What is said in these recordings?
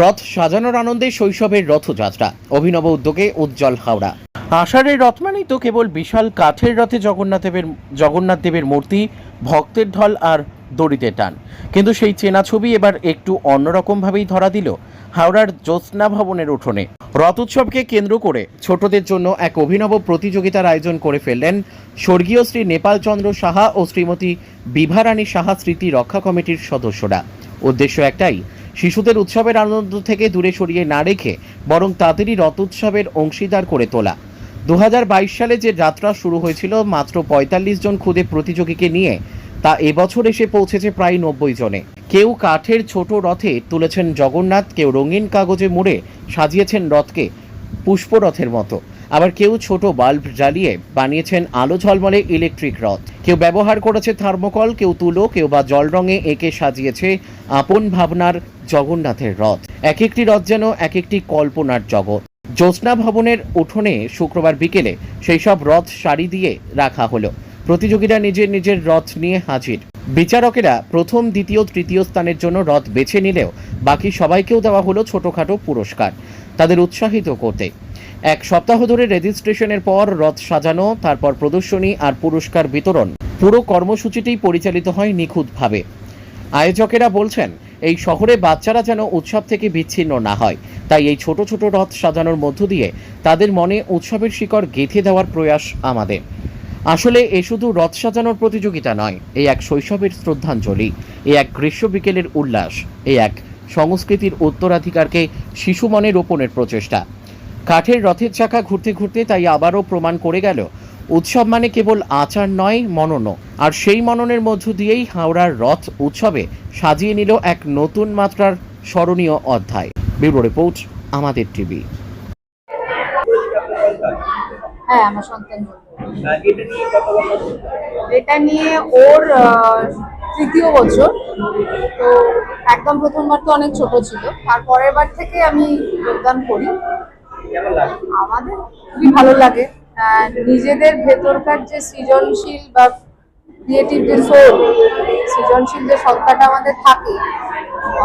রথ সাজানোর আনন্দে শৈশবের রথযাত্রা। অভিনব উদ্যোগে উজ্জ্বল হাওড়া। আষাঢ়ের রথ মানেই তো কেবল বিশাল কাঠের রথে জগন্নাথ দেবের জগন্নাথ দেবের মূর্তি, ভক্তের ঢল আর দড়িতে টান। কিন্তু সেই চেনা ছবি এবার একটু অন্যরকমভাবেই ধরা দিল হাওড়ার জ্যোৎস্না ভবনের উঠোনে। রথ উৎসবকে কেন্দ্র করে ছোটদের জন্য এক অভিনব প্রতিযোগিতার আয়োজন করে ফেললেন স্বর্গীয় শ্রী নেপাল চন্দ্র সাহা ও শ্রীমতী বিভারানী সাহা স্মৃতি রক্ষা কমিটির সদস্যরা। উদ্দেশ্য একটাই শিশুদের উৎসবের আনন্দ থেকে দূরে সরিয়ে না রেখে বরং তাদেরই রথ উৎসবের অংশীদার করে তোলা। দু হাজার বাইশ সালে যে যাত্রা শুরু হয়েছিল, মাত্র পঁয়তাল্লিশ জন খুদে প্রতিযোগীকে নিয়ে, তা এবছর এসে পৌঁছেছে প্রায় নব্বই জনে। কেউ কাঠের ছোট রথে তুলেছেন জগন্নাথ, কেউ রঙিন কাগজে মুড়ে সাজিয়েছেন রথকে পুষ্পরথের মতো। আবার কেউ ছোট বাল্ব জ্বালিয়ে বানিয়েছেন আলো ঝলমলে ইলেকট্রিক রথ। কেউ ব্যবহার করেছে থার্মোকল, কেউ তুলো, কেউ বা জল রঙে এঁকে সাজিয়েছে আপন ভাবনার জগন্নাথের রথ। এক একটি রথ যেন এক একটি কল্পনার জগৎ। জ্যোৎস্না ভবনের উঠোনে শুক্রবার বিকেলে সেই সব রথ সারি দিয়ে রাখা হলো। প্রতিযোগীরা নিজের নিজের রথ নিয়ে হাজির। বিচারকেরা প্রথম, দ্বিতীয়, তৃতীয় স্থানের জন্য রথ বেছে নিলেও বাকি সবাইকেও দেওয়া হলো ছোটখাটো পুরস্কার। তাদের উৎসাহিত করতে এক সপ্তাহ ধরে রেজিস্ট্রেশনের পর রথ সাজানো, তারপর প্রদর্শনী আর পুরস্কার বিতরণ। পুরো কর্মসূচিটি পরিচালিত হয় নিখুঁতভাবে। আয়োজকেরা বলছেন, এই শহরে বাচ্চারা যেন উৎসব থেকে বিচ্ছিন্ন না হয়। তাই এই ছোট ছোট রথ সাজানোর মধ্য দিয়ে তাদের মনে উৎসবের শিকড় গেঁথে দেওয়ার প্রয়াস আমাদের। আসলে এ শুধু রথ সাজানোর প্রতিযোগিতা নয় এই এক শৈশবের শ্রদ্ধাঞ্জলি, এ এক গ্রীষ্ম বিকেলের উল্লাস, এ এক সংস্কৃতির উত্তরাধিকারকে শিশু মনে রোপণের প্রচেষ্টা। কাঠের রথের চাকা ঘুরতে ঘুরতে তাই আবারও প্রমাণ করে গেল, উৎসব মানে কেবল আচার নয়, মননও। আর সেই মননের মধ্য দিয়েই হাওড়ার রথ উৎসবে সাজিয়ে নিল এক নতুন মাত্রার স্মরণীয় অধ্যায়। ব্যুরো রিপোর্ট, আমাদের টিভি। হ্যাঁ এটা নিয়ে ওর তৃতীয় বছর। তো একদম প্রথমবার তো অনেক ছোট ছিল। তারপরের বার থেকে আমি যোগদান করি। আমাদের খুবই ভালো লাগে। নিজেদের ভেতরকার যে সৃজনশীল বা ক্রিয়েটিভ যে সোল সৃজনশীল যে সত্তাটা আমাদের থাকে।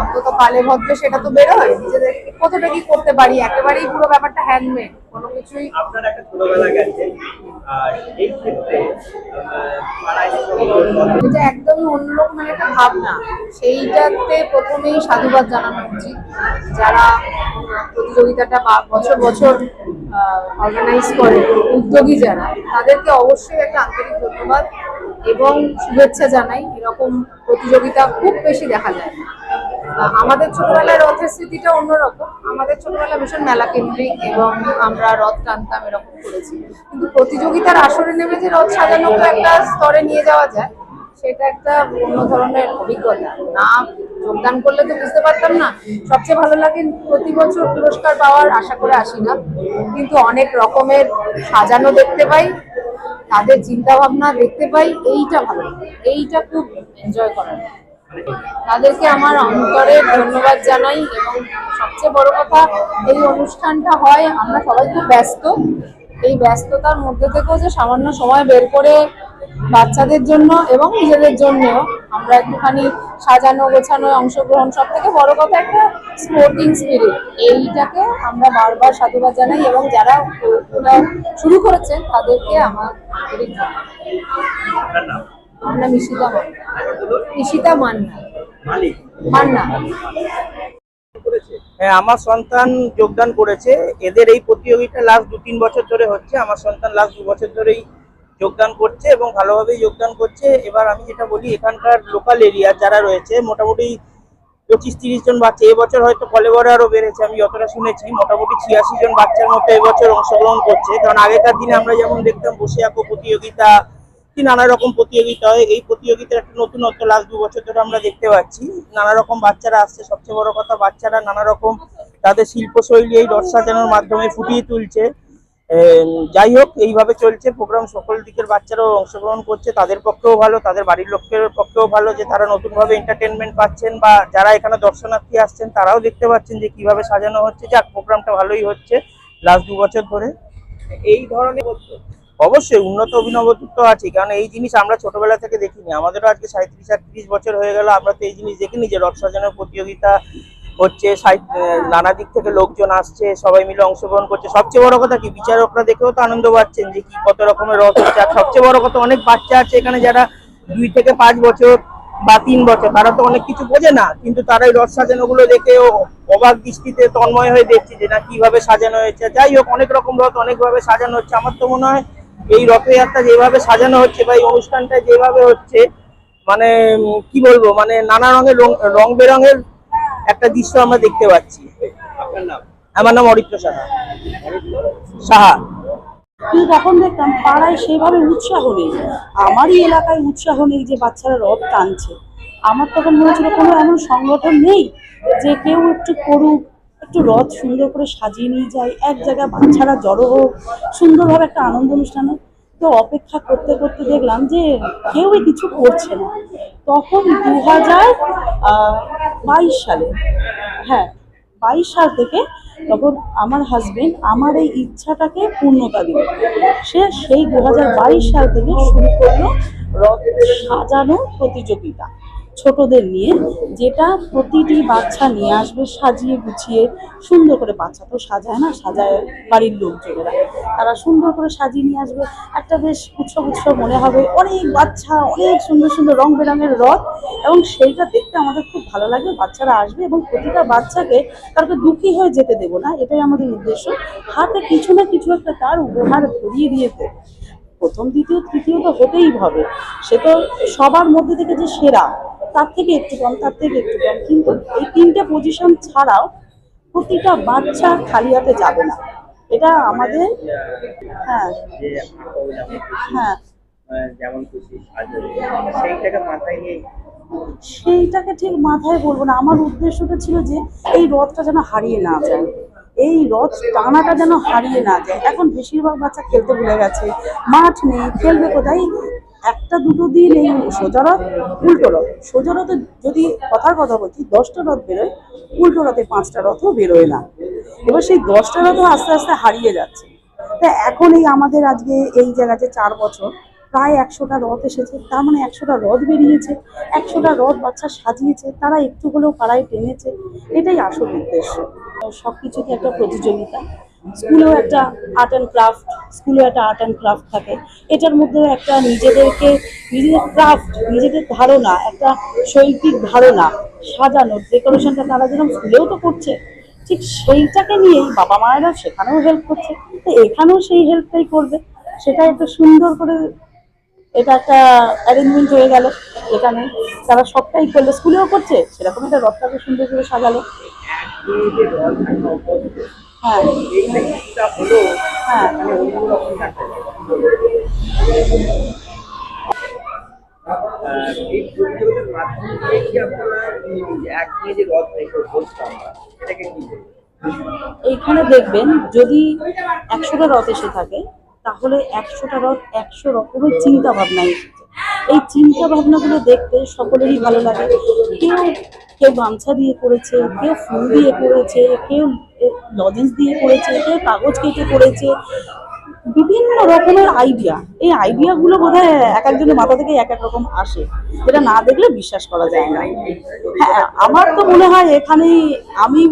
অন্তত কালে ভদ্রে সেটা তো বেরোয়। নিজেদের কতটা কি করতে পারি? একেবারেই পুরো ব্যাপারটা হ্যান্ডমেড কোনো কিছুই আপনার একটা ছোটবেলা গেছে। এই ক্ষেত্রে আহ, পাড়ায় যে সব এটা একদমই অন্যরকম একটা ভাবনা। সেইটাতে প্রথমেই সাধুবাদ জানানো উচিত। যারা প্রতিযোগিতাটা বছর বছর অর্গানাইজ করে উদ্যোগী যারা তাদেরকে অবশ্যই একটা আন্তরিক ধন্যবাদ। এবং শুভেচ্ছা জানাই। এরকম প্রতিযোগিতা খুব বেশি দেখা যায় আমাদের ছোটবেলায় রথের স্মৃতিটা অন্যরকম। আমাদের ছোটবেলা ভীষণ মেলা কেন্দ্রিক এবং আমরা রথ টানতাম এরকম করেছি। কিন্তু প্রতিযোগিতার আসরে নেমে যে রথ সাজানোকে একটা স্তরে নিয়ে যাওয়া যায়, সেটা একটা অন্য ধরনের অভিজ্ঞতা। না, যোগদান করলে তো বুঝতে পারতাম না। সবচেয়ে ভালো লাগে প্রতি বছর পুরস্কার পাওয়ার আশা করে আসি না। কিন্তু অনেক রকমের সাজানো দেখতে পাই তাদের চিন্তা ভাবনা দেখতে পাই, এইটা ভালো। এইটা খুব এনজয় করার। তাদেরকে আমার অন্তরে ধন্যবাদ জানাই এবং সবচেয়ে বড় কথা, এই অনুষ্ঠানটা হয়, আমরা সবাই খুব ব্যস্ত। এই ব্যস্ততার মধ্যে থেকেও যে সামান্য সময় বের করে বাচ্চাদের জন্য এবং নিজেদের জন্য আমরা একটুখানি সাজানো, গোছানো, অংশগ্রহণ সব থেকে বড় কথা একটা স্পোর্টিং স্পিরিট এইটাকে আমরা বারবার সাধুবাদ জানাই এবং যারা শুরু করেছেন তাদেরকে আমার। আপনার নাম? আমার নাম ঈশিতা মান্না। ঈশিতা মান্না। মান্না। হ্যাঁ আমার সন্তান যোগদান করেছে। এদের এই প্রতিযোগিতা লাস্ট দু তিন বছর ধরে হচ্ছে। আমার সন্তান লাস্ট দু বছর ধরেই যোগদান করছে এবং ভালোভাবেই যোগদান করছে। এবার আমি যেটা বলি এখানকার লোকাল এরিয়া যারা রয়েছে মোটামুটি পঁচিশ, তিরিশ জন বাচ্চা। এবছর হয়তো কলেবরে আরও বেড়েছে, আমি যতটা শুনেছি। মোটামুটি ছিয়াশি জন বাচ্চার মতো এবছর অংশগ্রহণ করছে। কারণ আগেকার দিনে আমরা যেমন দেখতাম, বসে আঁকো প্রতিযোগিতা কি নানা রকম প্রতিযোগিতা হয়। এই প্রতিযোগিতার একটা নতুনত্ব লাস্ট দু বছর ধরে আমরা দেখতে পাচ্ছি। নানা রকম বাচ্চারা আসছে। সবচেয়ে বড় কথা, বাচ্চারা নানা রকম তাদের শিল্পশৈলী এই রথ সাজানোর মাধ্যমে ফুটিয়ে তুলছে। যাই হোক এইভাবে চলছে প্রোগ্রাম সকল দিকের বাচ্চারাও অংশগ্রহণ করছে তাদের পক্ষেও ভালো তাদের বাড়ির লোকের পক্ষেও ভালো যে তারা নতুনভাবে এন্টারটেনমেন্ট পাচ্ছেন বা যারা এখানে দর্শনার্থী আসছেন তারাও দেখতে পাচ্ছেন যে কীভাবে সাজানো হচ্ছে। যাক প্রোগ্রামটা ভালোই হচ্ছে লাস্ট দু বছর ধরে। এই ধরনের অবশ্যই উন্নত অভিনবত্ব তো আছে কারণ এই জিনিস আমরা ছোটবেলা থেকে দেখিনি। আমাদেরও আজকে সাঁত্রিশ আটত্রিশ বছর হয়ে গেল আমরা তো এই জিনিস দেখিনি যে রথ সাজানোর প্রতিযোগিতা হচ্ছে নানা দিক থেকে লোকজন আসছে, সবাই মিলে অংশগ্রহণ করছে। সবচেয়ে বড় কথা কি? বিচারকরা দেখেও তো আনন্দ পাচ্ছেন যে কি, কত রকমের রথ হচ্ছে। আর সবচেয়ে বড় কথা, অনেক বাচ্চা আছে এখানে যারা দুই থেকে পাঁচ বছর বা তিন বছর, তারা তো অনেক কিছু বোঝে না, কিন্তু তারা এই রথ সাজানো গুলো দেখে অবাক দৃষ্টিতে তন্ময় হয়ে দেখছে যে না, কীভাবে সাজানো হয়েছে। যাই হোক, অনেক রকম রথ, অনেকভাবে সাজানো হচ্ছে। আমার তো মনে হয় এই রথযাত্রা যেভাবে সাজানো হচ্ছে বা এই অনুষ্ঠানটা যেভাবে হচ্ছে মানে কি বলব? মানে নানা রঙের রং বেরঙের একটা দৃশ্য আমরা দেখতে পাচ্ছি। আমার নাম অরিত্র সাহা। সাহা। কিন্তু তখন দেখতাম পাড়ায় সেভাবে উৎসাহ নেই। আমারই এলাকায় উৎসাহ নেই যে বাচ্চারা রথ টানছে। আমার তখন মনে হচ্ছিল কোনো এমন সংগঠন নেই যে কেউ একটু করুক একটু রথ সুন্দর করে সাজিয়ে নিয়ে যায় এক জায়গায় বাচ্চারা জড়ো হোক সুন্দরভাবে একটা আনন্দ অনুষ্ঠান হোক। তো অপেক্ষা করতে করতে দেখলাম যে কেউই কিছু করছে না। তখন দু হাজার বাইশ সালে। হ্যাঁ বাইশ সাল থেকে তখন আমার হাজবেন্ড আমার এই ইচ্ছাটাকে পূর্ণতা দিল সে সেই দু হাজার বাইশ সাল থেকে শুরু করল রথ সাজানো প্রতিযোগিতা। ছোটদের নিয়ে যেটা প্রতিটি বাচ্চা নিয়ে আসবে সাজিয়ে গুছিয়ে সুন্দর করে বাচ্চা তো সাজায় না, সাজায় বাড়ির লোকজনেরা। তারা সুন্দর করে সাজিয়ে নিয়ে আসবে। একটা বেশ উৎসব উৎসব মনে হবে। অনেক বাচ্চা, অনেক সুন্দর সুন্দর রং বেরঙের রথ এবং সেইটা দেখতে আমাদের খুব ভালো লাগে। বাচ্চারা আসবে এবং প্রতিটা বাচ্চাকে কাউকে দুঃখী হয়ে যেতে দেবো না। এটাই আমাদের উদ্দেশ্য। হাতে কিছু না কিছু একটা তার উপহার ধরিয়ে দিয়ে প্রথম, দ্বিতীয়, তৃতীয় তো হতেই হবে। সে তো সবার মধ্যে থেকে যে সেরা। তার থেকে একটু কম, তার থেকে একটু কম। কিন্তু এই তিনটে পজিশন ছাড়াও প্রতিটা বাচ্চা খালি হাতে যাবে না। এটা আমাদের হ্যাঁ। হ্যাঁ। সেইটাকে সেইটাকে ঠিক মাথায় বলব না। আমার উদ্দেশ্যটা ছিল যে এই রথটা যেন হারিয়ে না যায়। এই রথ টানাটা যেন হারিয়ে না যায়। এখন বেশিরভাগ বাচ্চা খেলতে ভুলে গেছে। মাঠ নেই, খেলবে কোথায়? একটা দুটো দিন এই সোজা রথ উল্টো রথ। সোজা রথে যদি কথার কথা বলছি, দশটা রথ বেরোয়, উল্টো রথে পাঁচটা রথও বেরোয় না। এবার সেই দশটা রথও আস্তে আস্তে হারিয়ে যাচ্ছে। তা এখন এই আমাদের আজকে এই জায়গাতে চার বছর, প্রায় একশোটা রথ এসেছে। তার মানে একশোটা রথ বেরিয়েছে, একশোটা রথ বাচ্চা সাজিয়েছে, তারা একটু হলেও পাড়ায় টেনেছে। এটাই আসল উদ্দেশ্য। সব কিছুতে একটা প্রতিযোগিতা। স্কুলেও একটা আর্ট অ্যান্ড ক্রাফট স্কুলেও একটা আর্ট অ্যান্ড ক্রাফট থাকে। এটার মধ্যেও একটা নিজেদেরকে, নিজেদের ক্রাফট নিজেদের ধারণা, একটা শৈল্পিক ধারণা সাজানোর ডেকোরেশনটা তারা যেরকম স্কুলেও তো করছে, ঠিক সেইটাকে নিয়েই বাবা মায়েরা সেখানেও হেল্প করছে। তো এখানেও সেই হেল্পটাই করবে। সেটা একটা সুন্দর করে এটা একটা অ্যারেঞ্জমেন্ট হয়ে গেল এখানে। তারা সবটাই করল। স্কুলেও করছে, সেরকম একটা রথটাকে সুন্দর করে সাজালো। হ্যাঁ। এইখানে দেখবেন, যদি একশোটা রথ এসে থাকে, তাহলে একশোটা রথ একশো রকমের চিন্তা ভাবনা এসেছে। এই চিন্তা ভাবনাগুলো দেখতে সকলেরই ভালো লাগে। কেউ কেউ গামছা দিয়ে করেছে কেউ ফুল দিয়ে করেছে কেউ লজেন্স দিয়ে করেছে কেউ কাগজ কেটে করেছে বিভিন্ন রকমের আইডিয়া এই আইডিয়াগুলো বোধ হয় এক একজনের মাথা থেকে এক এক রকম আসে। যেটা না দেখলে বিশ্বাস করা যায় না। হ্যাঁ আমার তো মনে হয় এখানেই আমি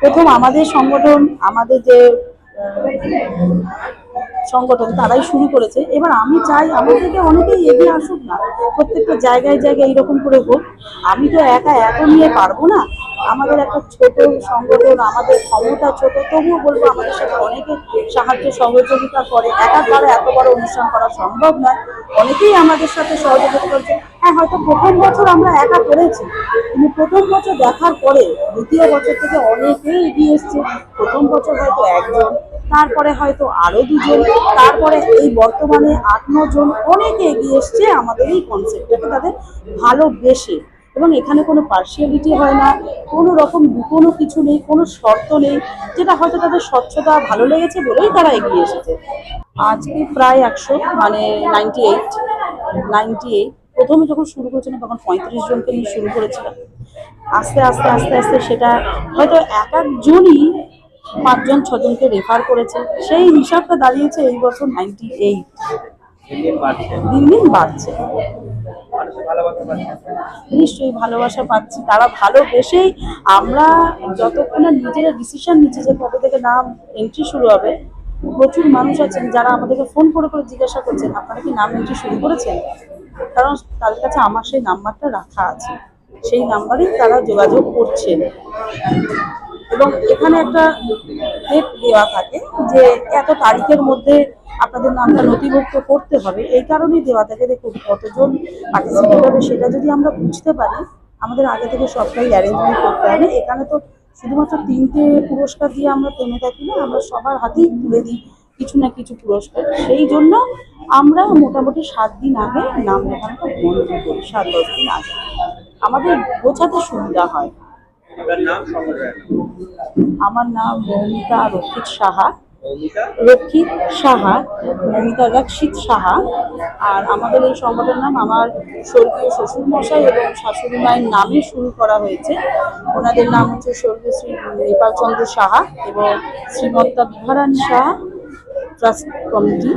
প্রথম আমাদের সংগঠন, আমাদের যে সংগঠন তারাই শুরু করেছে। এবার আমি চাই আমার থেকে অনেকেই এগিয়ে আসুক না। প্রত্যেকটা জায়গায় জায়গায় এরকম করে হোক। আমি তো একা এত নিয়ে পারব না। আমাদের একটা ছোট সংগঠন, আমাদের ক্ষমতা ছোট, তবুও বলব আমাদের সাথে অনেকে সাহায্য, সহযোগিতা করে। একা দ্বারা এত বড় অনুষ্ঠান করা সম্ভব নয়। অনেকেই আমাদের সাথে সহযোগিতা করছে। হ্যাঁ হয়তো প্রথম বছর আমরা একা করেছি। কিন্তু প্রথম বছর দেখার পরে, দ্বিতীয় বছর থেকে অনেকেই এগিয়ে এসছে। প্রথম বছর হয়তো একজন তারপরে হয়তো আরও দুজন, তারপরে এই বর্তমানে আট জন অনেকে এগিয়ে এসছে আমাদের এই কনসেপ্টটাকে তাদের ভালোবেসে এবং এখানে কোনো পার্সিয়ালিটি হয় না, কোনো রকম কোনো কিছু নেই, কোনো শর্ত নেই, যেটা হয়তো তাদের স্বচ্ছতা ভালো লেগেছে বলেই তারা এগিয়ে এসেছে। আজকে প্রায় একশো মানে নাইনটি এইট নাইনটি এইট প্রথমে যখন শুরু করেছিলাম তখন পঁয়ত্রিশ জনকে নিয়ে শুরু করেছিলাম আস্তে আস্তে আস্তে আস্তে সেটা হয়তো এক একজনই পাঁচজন, ছজনকে রেফার করেছে। সেই হিসাবটা দাঁড়িয়েছে এই বছর নাইনটি এইট দিন দিন বাড়ছে। নিশ্চয়ই ভালোবাসা পাচ্ছি, তারা ভালোবেসেই আমরা যতক্ষণ না নিজেরা ডিসিশন নিচ্ছি যে কবে থেকে নাম এন্ট্রি শুরু হবে, প্রচুর মানুষ আছেন যারা আমাদেরকে ফোন করে করে জিজ্ঞাসা করছেন, আপনারা কি নাম এন্ট্রি শুরু করেছেন? কারণ তাদের কাছে আমার সেই নাম্বারটা রাখা আছে। সেই নাম্বারেই তারা যোগাযোগ করছেন। এবং এখানে একটা ডেট দেওয়া থাকে যে এত তারিখের মধ্যে আপনাদের নামটা নথিভুক্ত করতে হবে। এই কারণেই দেওয়া থাকে, দেখুন কতজন পার্টিসিপেট হবে সেটা যদি আমরা বুঝতে পারি, আমাদের আগে থেকে সবটাই অ্যারেঞ্জমেন্ট করতে হবে। এখানে তো শুধুমাত্র তিনটে পুরস্কার দিয়ে আমরা থেমে থাকি না, আমরা সবার হাতেই তুলে দিই কিছু না কিছু পুরস্কার। সেই জন্য আমরা মোটামুটি সাত দিন আগে নাম লেখানোটা বন্ধ করি, সাত দশ দিন আগে। আমাদের বোঝাতে সুবিধা হয়। আমার নাম মৌমিতা রক্ষিত সাহা। রক্ষিত সাহা মৌমিতা রক্ষিত সাহা। আর আমাদের এই সংগঠনের নাম আমার স্বর্গীয় শ্বশুরমশাই এবং শাশুড়ি মায়ের নামে শুরু করা হয়েছে। ওনাদের নাম হচ্ছে স্বর্গীয় শ্রী নেপাল চন্দ্র সাহা এবং শ্রীমত্তা বিভারানী সাহা ট্রাস্ট কমিটি।